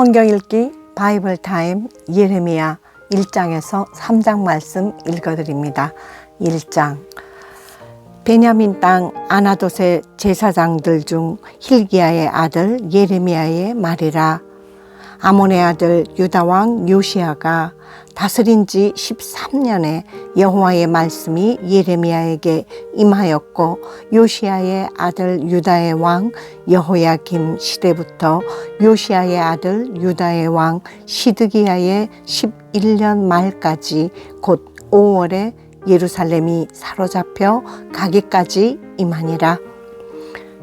성경 읽기 바이블 타임 예레미야 1장에서 3장 말씀 읽어 드립니다. 1장 베냐민 땅 아나돗의 제사장들 중 힐기야의 아들 예레미야의 말이라 아몬의 아들 유다 왕 요시아가 다스린 지 13년에 여호와의 말씀이 예레미야에게 임하였고 요시아의 아들 유다의 왕 여호야김 시대부터 요시아의 아들 유다의 왕 시드기야의 11년 말까지 곧 5월에 예루살렘이 사로잡혀 가기까지 임하니라.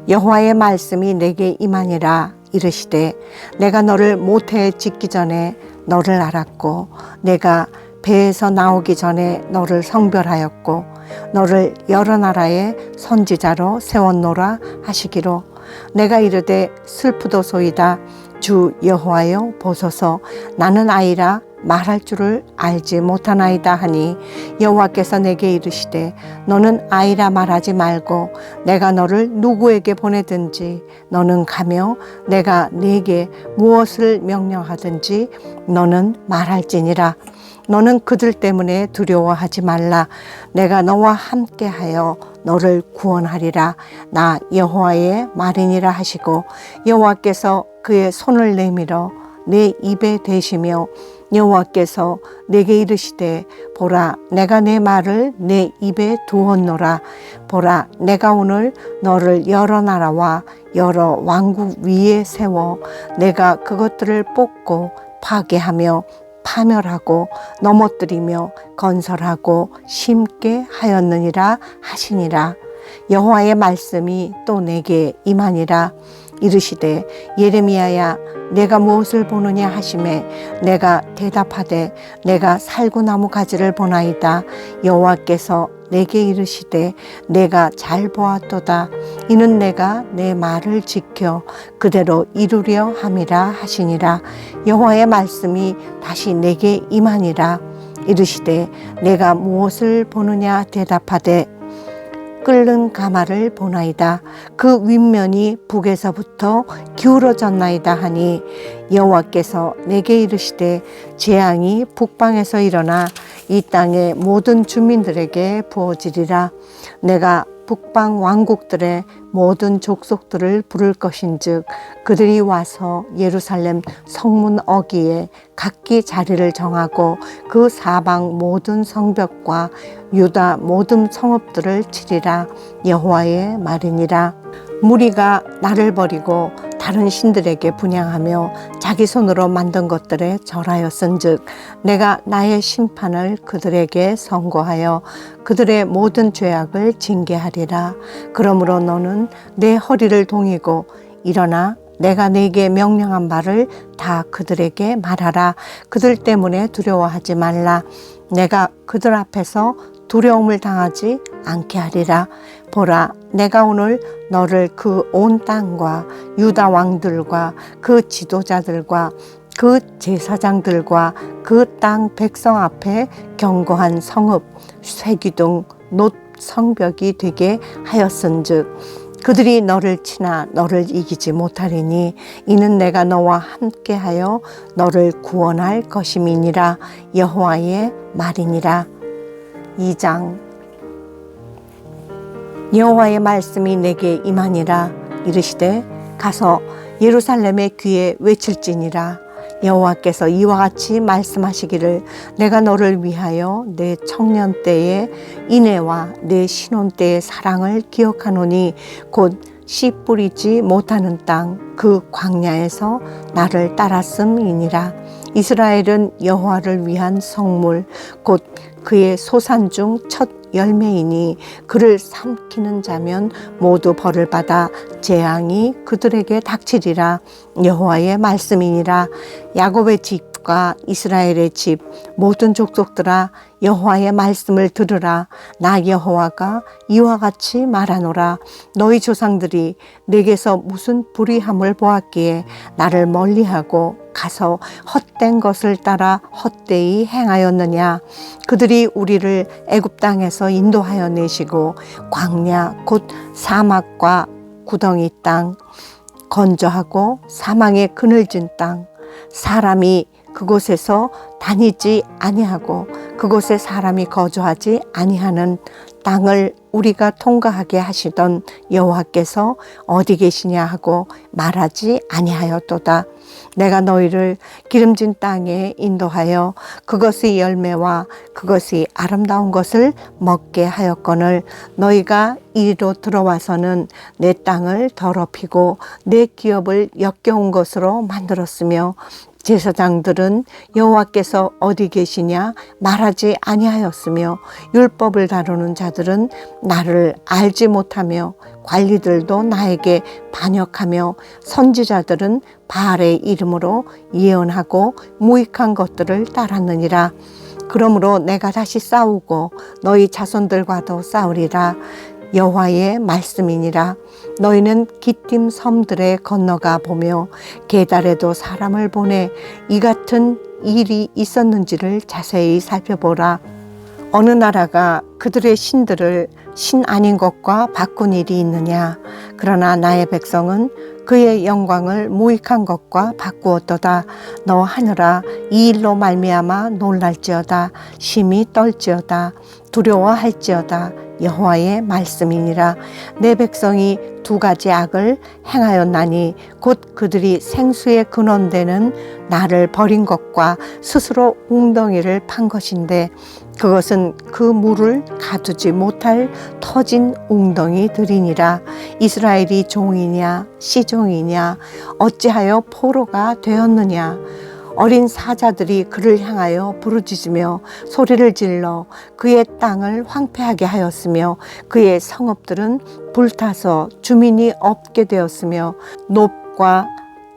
여호와의 말씀이 내게 임하니라 이르시되 내가 너를 모태에 짓기 전에 너를 알았고 내가 배에서 나오기 전에 너를 성별하였고 너를 여러 나라의 선지자로 세웠노라 하시기로. 내가 이르되 슬프도소이다. 주 여호와여 보소서. 나는 아이라 말할 줄을 알지 못하나이다 하니 여호와께서 내게 이르시되 너는 아이라 말하지 말고 내가 너를 누구에게 보내든지 너는 가며 내가 네게 무엇을 명령하든지 너는 말할지니라. 너는 그들 때문에 두려워하지 말라. 내가 너와 함께하여 너를 구원하리라. 나 여호와의 말이니라 하시고 여호와께서 그의 손을 내밀어 내 입에 대시며 여호와께서 내게 이르시되 보라 내가 내 말을 내 입에 두었노라. 보라 내가 오늘 너를 여러 나라와 여러 왕국 위에 세워 내가 그것들을 뽑고 파괴하며 파멸하고 넘어뜨리며 건설하고 심게 하였느니라 하시니라. 여호와의 말씀이 또 내게 임하니라 이르시되 예레미야야 내가 무엇을 보느냐 하심에 내가 대답하되 내가 살구 나무 가지를 보나이다. 여호와께서 내게 이르시되 내가 잘 보았도다. 이는 내가 내 말을 지켜 그대로 이루려 함이라 하시니라. 여호와의 말씀이 다시 내게 임하니라. 이르시되 내가 무엇을 보느냐 대답하되 끓는 가마를 보나이다. 그 윗면이 북에서부터 기울어졌나이다 하니 여호와께서 내게 이르시되 재앙이 북방에서 일어나 이 땅의 모든 주민들에게 부어지리라. 내가 북방 왕국들의 모든 족속들을 부를 것인즉 그들이 와서 예루살렘 성문 어기에 각기 자리를 정하고 그 사방 모든 성벽과 유다 모든 성읍들을 치리라 여호와의 말이니라. 무리가 나를 버리고 다른 신들에게 분양하며 자기 손으로 만든 것들에 절하였은즉 내가 나의 심판을 그들에게 선고하여 그들의 모든 죄악을 징계하리라. 그러므로 너는 내 허리를 동이고 일어나 내가 내게 명령한 바를 다 그들에게 말하라. 그들 때문에 두려워하지 말라. 내가 그들 앞에서 두려움을 당하지 않게 하리라. 보라, 내가 오늘 너를 그 온 땅과 유다 왕들과 그 지도자들과 그 제사장들과 그 땅 백성 앞에 경고한 성읍 쇠기둥 놋 성벽이 되게 하였은즉 그들이 너를 치나 너를 이기지 못하리니 이는 내가 너와 함께하여 너를 구원할 것임이니라 여호와의 말이니라. 2장 여호와의 말씀이 내게 임하니라. 이르시되 가서 예루살렘의 귀에 외칠지니라. 여호와께서 이와 같이 말씀하시기를 내가 너를 위하여 내 청년 때의 인애와 내 신혼 때의 사랑을 기억하노니 곧 씨 뿌리지 못하는 땅 그 광야에서 나를 따랐음이니라 이스라엘은 여호와를 위한 성물 곧 그의 소산 중 첫 열매이니 그를 삼키는 자면 모두 벌을 받아 재앙이 그들에게 닥치리라. 여호와의 말씀이니라. 야곱의 집과 이스라엘의 집 모든 족속들아 여호와의 말씀을 들으라. 나 여호와가 이와 같이 말하노라. 너희 조상들이 내게서 무슨 불의함을 보았기에 나를 멀리하고 가서 헛된 것을 따라 헛되이 행하였느냐 그들이 우리를 애굽 땅에서 인도하여 내시고 광야 곧 사막과 구덩이 땅 건조하고 사망의 그늘진 땅 사람이 그곳에서 다니지 아니하고 그곳에 사람이 거주하지 아니하는 땅을 우리가 통과하게 하시던 여호와께서 어디 계시냐 하고 말하지 아니하였도다. 내가 너희를 기름진 땅에 인도하여 그것의 열매와 그것이 아름다운 것을 먹게 하였거늘 너희가 이리로 들어와서는 내 땅을 더럽히고 내 기업을 역겨운 것으로 만들었으며 제사장들은 여호와께서 어디 계시냐 말하지 아니하였으며 율법을 다루는 자들은 나를 알지 못하며 관리들도 나에게 반역하며 선지자들은 바알의 이름으로 예언하고 무익한 것들을 따랐느니라. 그러므로 내가 다시 싸우고 너희 자손들과도 싸우리라 여호와의 말씀이니라. 너희는 기띔 섬들에 건너가 보며 계달에도 사람을 보내 이 같은 일이 있었는지를 자세히 살펴보라. 어느 나라가 그들의 신들을 신 아닌 것과 바꾼 일이 있느냐? 그러나 나의 백성은 그의 영광을 무익한 것과 바꾸었도다. 너 하늘아 이 일로 말미암아 놀랄지어다. 심히 떨지어다. 두려워할지어다 여호와의 말씀이니라. 내 백성이 두 가지 악을 행하였나니 곧 그들이 생수의 근원되는 나를 버린 것과 스스로 웅덩이를 판 것인데 그것은 그 물을 가두지 못할 터진 웅덩이들이니라. 이스라엘이 종이냐 시종이냐 어찌하여 포로가 되었느냐 어린 사자들이 그를 향하여 부르짖으며 소리를 질러 그의 땅을 황폐하게 하였으며 그의 성읍들은 불타서 주민이 없게 되었으며 높과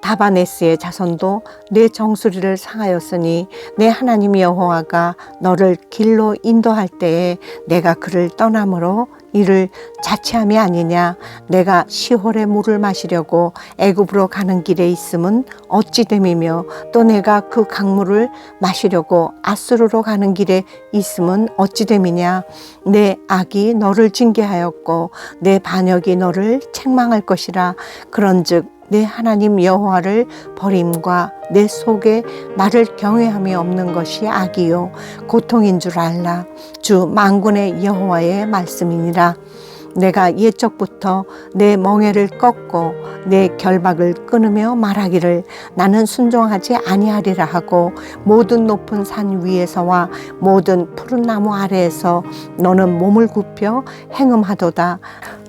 다바네스의 자손도 내 정수리를 상하였으니 내 하나님 여호와가 너를 길로 인도할 때에 내가 그를 떠남으로 이를 자치함이 아니냐. 내가 시홀의 물을 마시려고 애굽으로 가는 길에 있음은 어찌 됨이며 또 내가 그 강물을 마시려고 아수르로 가는 길에 있음은 어찌 됨이냐. 내 악이 너를 징계하였고 내 반역이 너를 책망할 것이라. 그런즉 내 하나님 여호와를 버림과 내 속에 나를 경외함이 없는 것이 악이요. 고통인 줄 알라. 주 만군의 여호와의 말씀이니라. 내가 옛적부터 내 멍에를 꺾고 내 결박을 끊으며 말하기를 나는 순종하지 아니하리라 하고 모든 높은 산 위에서와 모든 푸른 나무 아래에서 너는 몸을 굽혀 행음하도다.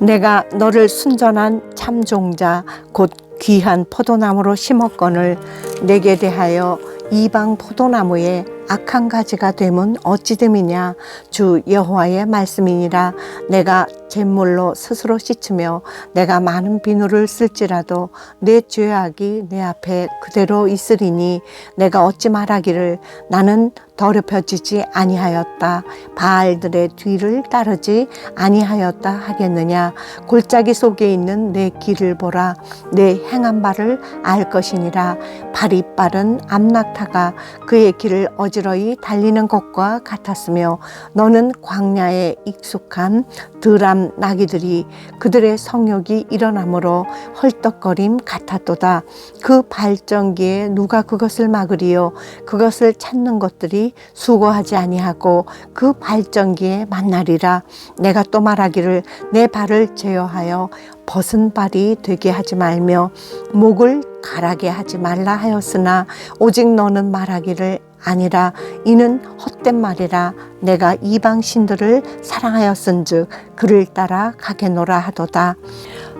내가 너를 순전한 참종자 곧 귀한 포도나무로 심었거늘 내게 대하여 이방 포도나무에 악한 가지가 되면 어찌 됨이냐? 주 여호와의 말씀이니라. 내가 잿물로 스스로 씻으며 내가 많은 비누를 쓸지라도 내 죄악이 내 앞에 그대로 있으리니 내가 어찌 말하기를 나는 더럽혀지지 아니하였다. 바알들의 뒤를 따르지 아니하였다 하겠느냐? 골짜기 속에 있는 내 길을 보라. 내 행한 바를 알 것이니라. 발이 빠른 암낙타가 그의 길을 어지 러이 달리는 것과 같았으며 너는 광야에 익숙한 드람 나귀들이 그들의 성욕이 일어나므로 헐떡거림 같았도다. 그 발전기에 누가 그것을 막으리요? 그것을 찾는 것들이 수고하지 아니하고 그 발전기에 만나리라. 내가 또 말하기를 내 발을 제어하여 벗은 발이 되게 하지 말며 목을 가라게 하지 말라 하였으나 오직 너는 말하기를 아니라 이는 헛된 말이라 내가 이방 신들을 사랑하였은즉 그를 따라 가게노라 하도다.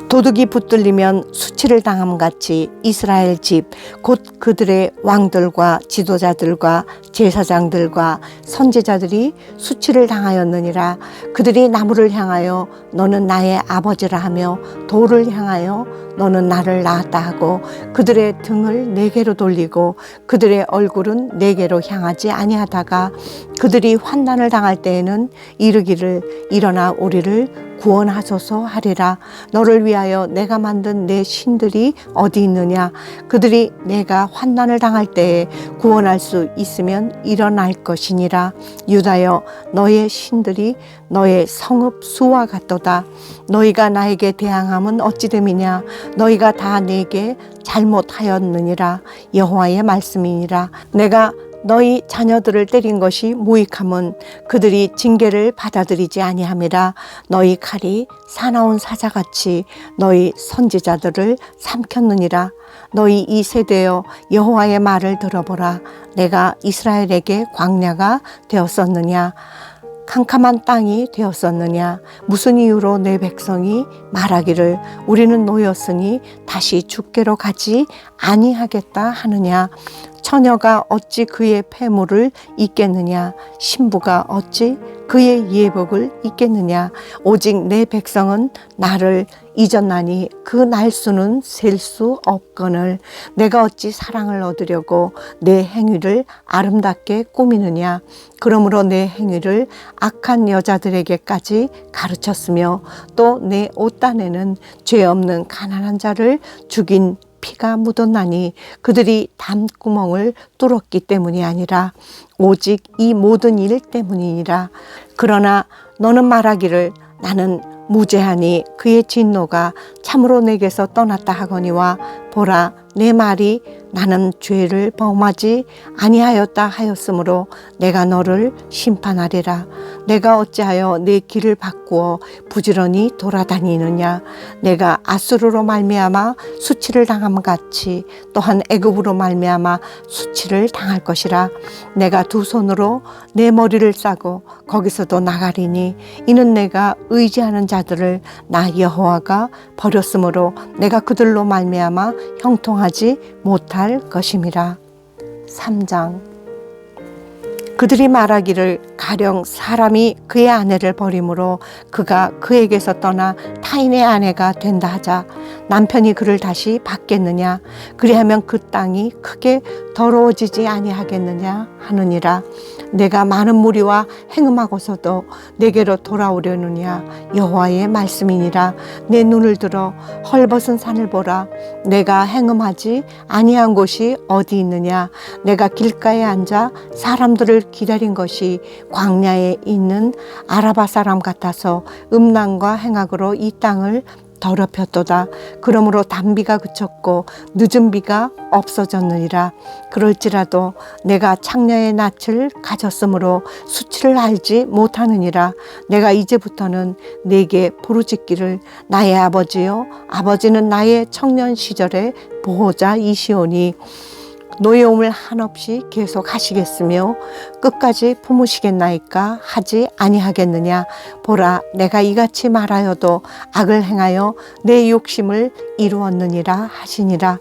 도둑이 붙들리면 수치를 당함 같이 이스라엘 집 곧 그들의 왕들과 지도자들과 제사장들과 선지자들이 수치를 당하였느니라. 그들이 나무를 향하여 너는 나의 아버지라 하며 돌을 향하여 너는 나를 낳았다 하고 그들의 등을 내게로 돌리고 그들의 얼굴은 내게로 향하지 아니하다가 그들이 환난을 당할 때에는 이르기를 일어나 우리를 구원하소서 하리라. 너를 위하여 내가 만든 내 신들이 어디 있느냐? 그들이 내가 환난을 당할 때에 구원할 수 있으면 일어날 것이니라. 유다여 너의 신들이 너의 성읍 수와 같도다. 너희가 나에게 대항함 사람은 어찌 됨이냐? 너희가 다 내게 잘못하였느니라. 여호와의 말씀이니라. 내가 너희 자녀들을 때린 것이 무익함은 그들이 징계를 받아들이지 아니함이라. 너희 칼이 사나운 사자같이 너희 선지자들을 삼켰느니라. 너희 이 세대여 여호와의 말을 들어보라. 내가 이스라엘에게 광야가 되었었느냐 캄캄한 땅이 되었었느냐? 무슨 이유로 내 백성이 말하기를 우리는 노였으니 다시 죽게로 가지 아니하겠다 하느냐 처녀가 어찌 그의 폐물을 잊겠느냐? 신부가 어찌 그의 예복을 잊겠느냐? 오직 내 백성은 나를 잊었나니 그 날수는 셀 수 없거늘. 내가 어찌 사랑을 얻으려고 내 행위를 아름답게 꾸미느냐? 그러므로 내 행위를 악한 여자들에게까지 가르쳤으며 또 내 옷단에는 죄 없는 가난한 자를 죽인 피가 묻었나니 그들이 담구멍을 뚫었기 때문이 아니라 오직 이 모든 일 때문이니라. 그러나 너는 말하기를 나는 무죄하니 그의 진노가 참으로 내게서 떠났다 하거니와 보라 내 말이 나는 죄를 범하지 아니하였다 하였으므로 내가 너를 심판하리라. 내가 어찌하여 내 길을 바꾸어 부지런히 돌아다니느냐? 내가 아수르로 말미암아 수치를 당함 같이 또한 애굽으로 말미암아 수치를 당할 것이라. 내가 두 손으로 내 머리를 싸고 거기서도 나가리니 이는 내가 의지하는 자들을 나 여호와가 버렸으므로 내가 그들로 말미암아 형통하지 못할 것임이라. 3장. 그들이 말하기를 가령 사람이 그의 아내를 버림으로 그가 그에게서 떠나 타인의 아내가 된다 하자 남편이 그를 다시 받겠느냐? 그리하면 그 땅이 크게 더러워지지 아니하겠느냐 하느니라 내가 많은 무리와 행음하고서도 내게로 돌아오려느냐? 여호와의 말씀이니라. 내 눈을 들어 헐벗은 산을 보라. 내가 행음하지 아니한 곳이 어디 있느냐? 내가 길가에 앉아 사람들을 기다린 것이 광야에 있는 아라바 사람 같아서 음란과 행악으로 이 땅을 더럽혔도다. 그러므로 단비가 그쳤고 늦은 비가 없어졌느니라. 그럴지라도 내가 창녀의 낯을 가졌으므로 수치를 알지 못하느니라. 내가 이제부터는 내게 부르짖기를 나의 아버지요 아버지는 나의 청년 시절의 보호자이시오니 노여움을 한없이 계속 하시겠으며 끝까지 품으시겠나이까 하지 아니하겠느냐? 보라 내가 이같이 말하여도 악을 행하여 내 욕심을 이루었느니라 하시니라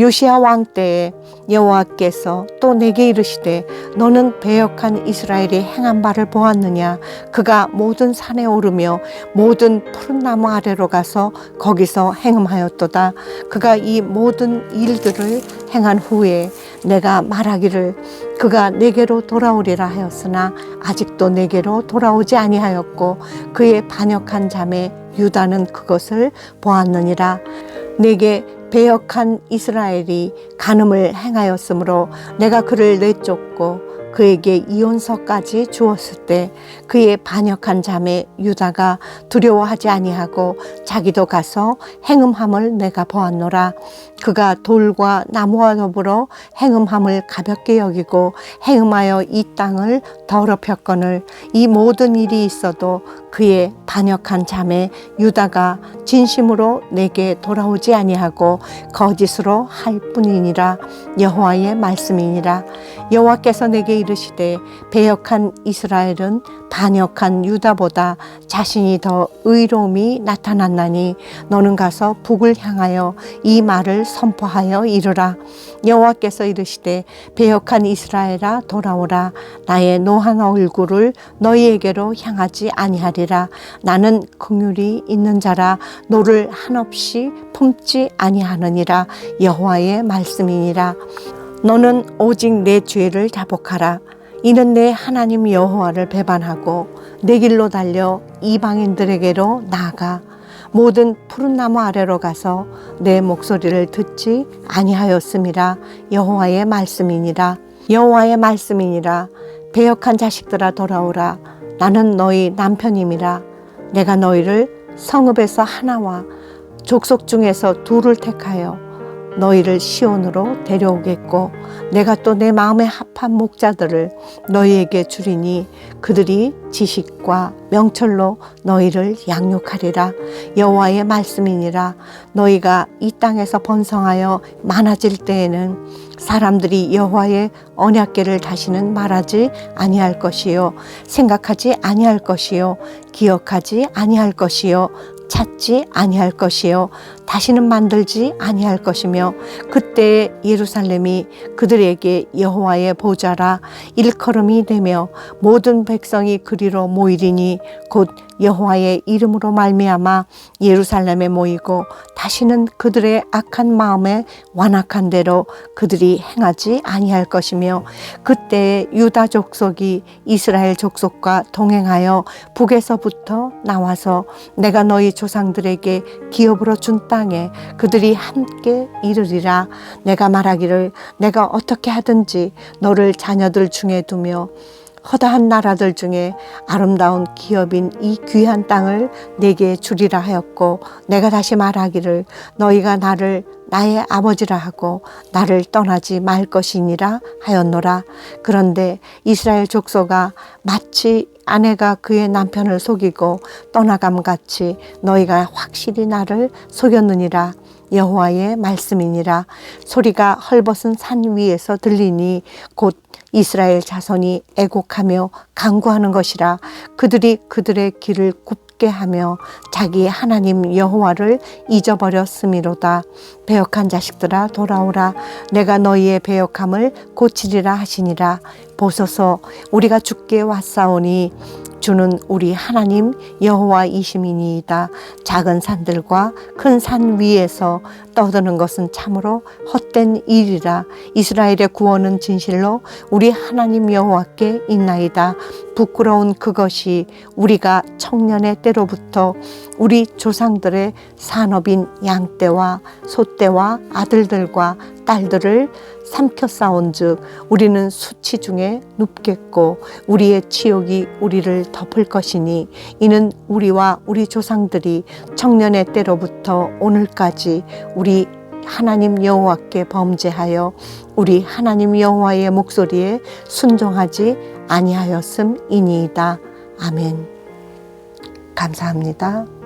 요시야 왕 때에 여호와께서 또 내게 이르시되 너는 배역한 이스라엘이 행한 바를 보았느냐? 그가 모든 산에 오르며 모든 푸른 나무 아래로 가서 거기서 행음하였도다. 그가 이 모든 일들을 행한 후에 내가 말하기를 그가 내게로 돌아오리라 하였으나 아직도 내게로 돌아오지 아니하였고 그의 반역한 자매 유다는 그것을 보았느니라. 내게 배역한 이스라엘이 간음을 행하였으므로 내가 그를 내쫓고 그에게 이혼서까지 주었을 때 그의 반역한 자매 유다가 두려워하지 아니하고 자기도 가서 행음함을 내가 보았노라. 그가 돌과 나무와 더불어 행음함을 가볍게 여기고 행음하여 이 땅을 더럽혔거늘 이 모든 일이 있어도 그의 반역한 자매 유다가 진심으로 내게 돌아오지 아니하고 거짓으로 할 뿐이니라. 여호와의 말씀이니라 여호와께서 내게 이르시되 배역한 이스라엘은 반역한 유다보다 자신이 더 의로움이 나타났나니 너는 가서 북을 향하여 이 말을 선포하여 이르라. 여호와께서 이르시되 배역한 이스라엘아 돌아오라. 나의 노한 얼굴을 너희에게로 향하지 아니하리라. 나는 긍휼이 있는 자라. 노를 한없이 품지 아니하느니라. 여호와의 말씀이니라 너는 오직 내 죄를 자복하라. 이는 내 하나님 여호와를 배반하고 내 길로 달려 이방인들에게로 나아가 모든 푸른 나무 아래로 가서 내 목소리를 듣지 아니하였음이라 여호와의 말씀이니라. 여호와의 말씀이니라. 배역한 자식들아 돌아오라. 나는 너희 남편임이라. 내가 너희를 성읍에서 하나와 족속 중에서 둘을 택하여 너희를 시온으로 데려오겠고 내가 또 내 마음에 합한 목자들을 너희에게 주리니 그들이 지식과 명철로 너희를 양육하리라. 여호와의 말씀이니라. 너희가 이 땅에서 번성하여 많아질 때에는 사람들이 여호와의 언약궤를 다시는 말하지 아니할 것이요 생각하지 아니할 것이요 기억하지 아니할 것이요 찾지 아니할 것이요 다시는 만들지 아니할 것이며 그때 예루살렘이 그들에게 여호와의 보좌라 일컬음이 되며 모든 백성이 그리로 모이리니 곧 여호와의 이름으로 말미암아 예루살렘에 모이고 다시는 그들의 악한 마음에 완악한 대로 그들이 행하지 아니할 것이며 그때 유다 족속이 이스라엘 족속과 동행하여 북에서부터 나와서 내가 너희 조상들에게 기업으로 준땅 에 그들이 함께 이르리라. 내가 말하기를 내가 어떻게 하든지 너를 자녀들 중에 두며 허다한 나라들 중에 아름다운 기업인 이 귀한 땅을 내게 주리라 하였고 내가 다시 말하기를 너희가 나를 나의 아버지라 하고 나를 떠나지 말 것이니라 하였노라. 그런데 이스라엘 족속아 마치 아내가 그의 남편을 속이고 떠나감 같이 너희가 확실히 나를 속였느니라. 여호와의 말씀이니라. 소리가 헐벗은 산 위에서 들리니 곧 이스라엘 자손이 애곡하며 강구하는 것이라 그들이 그들의 길을 굽게 하며 자기 하나님 여호와를 잊어버렸음이로다. 배역한 자식들아 돌아오라. 내가 너희의 배역함을 고치리라 하시니라. 보소서 우리가 죽게 왔사오니 주는 우리 하나님 여호와이심이니이다. 작은 산들과 큰 산 위에서 떠드는 것은 참으로 헛된 일이라. 이스라엘의 구원은 진실로 우리 하나님 여호와께 있나이다. 부끄러운 그것이 우리가 청년의 때로부터 우리 조상들의 산업인 양떼와 소떼와 아들들과 딸들을 삼켜 싸운즉 우리는 수치 중에 눕겠고 우리의 치욕이 우리를 덮을 것이니 이는 우리와 우리 조상들이 청년의 때로부터 오늘까지 우리 하나님 여호와께 범죄하여 우리 하나님 여호와의 목소리에 순종하지 아니하였음이니이다. 아멘. 감사합니다.